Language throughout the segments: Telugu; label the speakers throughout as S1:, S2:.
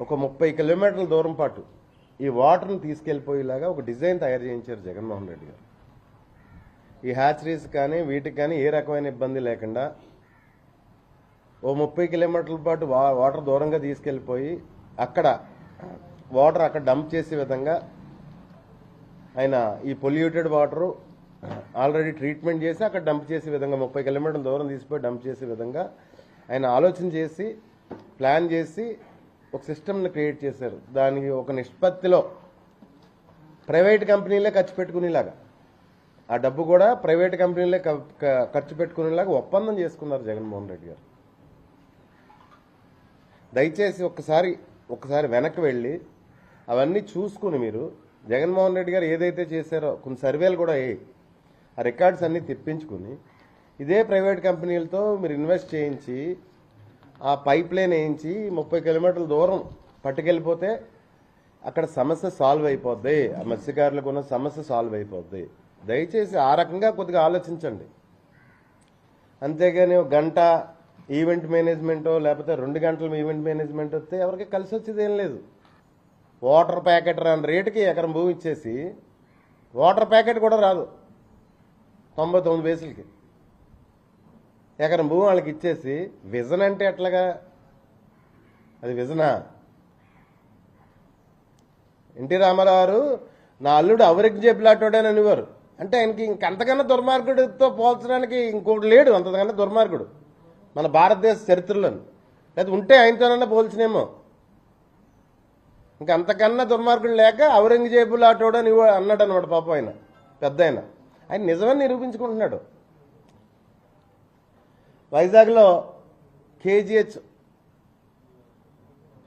S1: ఒక ముప్పై కిలోమీటర్ల దూరం పాటు ఈ వాటర్ని తీసుకెళ్ళిపోయేలాగా ఒక డిజైన్ తయారు చేయించారు జగన్మోహన్ రెడ్డి గారు. ఈ హ్యాచరీస్ కానీ వీటికి కానీ ఏ రకమైన ఇబ్బంది లేకుండా ఓ ముప్పై కిలోమీటర్ల పాటు వా- వాటర్ దూరంగా తీసుకెళ్ళిపోయి అక్కడ వాటర్ అక్కడ డంప్ చేసే విధంగా ఆయన ఈ పొల్యూటెడ్ వాటరు ఆల్రెడీ ట్రీట్మెంట్ చేసి అక్కడ డంప్ చేసే విధంగా ముప్పై కిలోమీటర్ల దూరం తీసిపోయి డంప్ చేసే విధంగా ఆయన ఆలోచన చేసి ప్లాన్ చేసి ఒక సిస్టమ్ని క్రియేట్ చేశారు. దానికి ఒక నిష్పత్తిలో ప్రైవేట్ కంపెనీలే ఖర్చు పెట్టుకునేలాగా. ఆ డబ్బు కూడా ప్రైవేట్ కంపెనీలే ఖర్చు పెట్టుకునేలాగా ఒప్పందం చేసుకున్నారు జగన్మోహన్ రెడ్డి గారు. దయచేసి ఒక్కసారి ఒక్కసారి వెనక్కి వెళ్ళి అవన్నీ చూసుకుని మీరు జగన్మోహన్ రెడ్డి గారు ఏదైతే చేశారో కొన్ని సర్వేలు కూడా అయ్యాయి ఆ రికార్డ్స్ అన్నీ తెప్పించుకుని ఇదే ప్రైవేట్ కంపెనీలతో మీరు ఇన్వెస్ట్ చేయించి ఆ పైప్ లైన్ వేయించి ముప్పై కిలోమీటర్ల దూరం పట్టుకెళ్ళిపోతే అక్కడ సమస్య సాల్వ్ అయిపోద్ది. ఆ మత్స్యకారులకు ఉన్న సమస్య సాల్వ్ అయిపోద్ది. దయచేసి ఆ రకంగా కొద్దిగా ఆలోచించండి. అంతేగాని ఒక గంట ఈవెంట్ మేనేజ్మెంటో లేకపోతే రెండు గంటల ఈవెంట్ మేనేజ్మెంట్ వస్తే ఎవరికి కలిసి వచ్చేది ఏం లేదు. వాటర్ ప్యాకెట్ రాని రేటుకి ఎకరం భూమి ఇచ్చేసి వాటర్ ప్యాకెట్ కూడా రాదు. తొంభై తొమ్మిది బేసులకి ఎకరం భూమి వాళ్ళకి ఇచ్చేసి విజన్ అంటే ఎట్లాగా? అది విజనా? ఎన్టీ రామారావు నా అల్లుడు అవరికి చెప్పిలాటోడని అనేవారు. అంటే ఆయనకి ఇంకంతకన్నా దుర్మార్గుడితో పోల్చడానికి ఇంకోటి లేడు అంతకన్నా దుర్మార్గుడు. మన భారతదేశ చరిత్రలోని. లేదా ఉంటే ఆయనతోనన్నా పోల్చినేమో. ఇంకా అంతకన్నా దుర్మార్గుడు లేక ఔరంగజేబు లాటోడని అన్నాడు అనమాట పాప ఆయన పెద్ద ఆయన. ఆయన నిజమని నిరూపించుకుంటున్నాడు. వైజాగ్లో KGH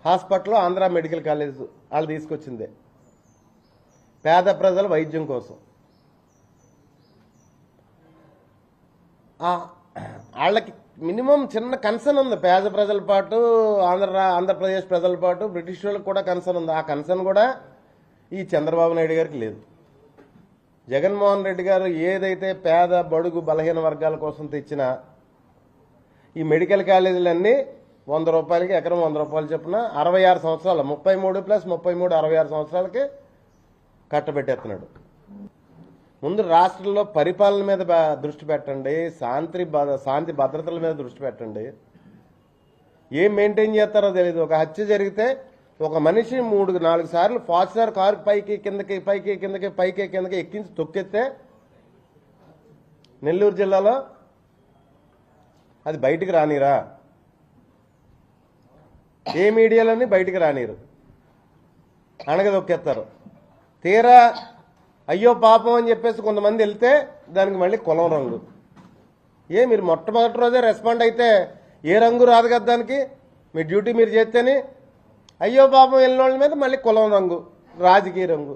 S1: hospital Andhra medical college వాళ్ళు తీసుకొచ్చిందే. పేద ప్రజల వైద్యం కోసం. వాళ్ళకి మినిమం చిన్న కన్సర్న్ ఉంది. పేద ప్రజల పాటు ఆంధ్ర ఆంధ్రప్రదేశ్ ప్రజల పాటు బ్రిటిష్ వాళ్ళకి కూడా కన్సర్న్ ఉంది. ఆ కన్సర్న్ కూడా ఈ చంద్రబాబు నాయుడు గారికి లేదు. జగన్మోహన్ రెడ్డి గారు ఏదైతే పేద బడుగు బలహీన వర్గాల కోసం తెచ్చిన ఈ మెడికల్ కాలేజీలన్నీ వంద రూపాయలకి ఎకరం వంద రూపాయలు చొప్పున అరవై ఆరు సంవత్సరాలు ముప్పై మూడు ప్లస్ ముప్పై మూడు అరవై ఆరు సంవత్సరాలకి కట్టబెట్టేస్తున్నాడు. ముందు రాష్ట్రంలో పరిపాలన మీద దృష్టి పెట్టండి శాంతి శాంతి భద్రతల మీద దృష్టి పెట్టండి. ఏం మెయింటైన్ చేస్తారో తెలియదు ఒక హత్య జరిగితే ఒక మనిషి మూడు నాలుగు సార్లు ఫాస్టర్ కారు పైకి కిందకి పైకి కిందకి పైకి కిందకి ఎక్కించి తొక్కెత్తే నెల్లూరు జిల్లాలో అది బయటికి రానిరా. ఏ మీడియాలోని బయటికి రానిరు. అణగదొక్కేస్తారు తీరా అయ్యో పాపం అని చెప్పేసి కొంతమంది వెళ్తే దానికి మళ్ళీ కులం రంగు. ఏ మీరు మొట్టమొదటి రోజే రెస్పాండ్ అయితే ఏ రంగు రాదు కదా దానికి? మీ డ్యూటీ మీరు చేస్తేనే. అయ్యో పాపం వెళ్ళిన వాళ్ళ మీద మళ్ళీ కులం రంగు రాజకీయ రంగు.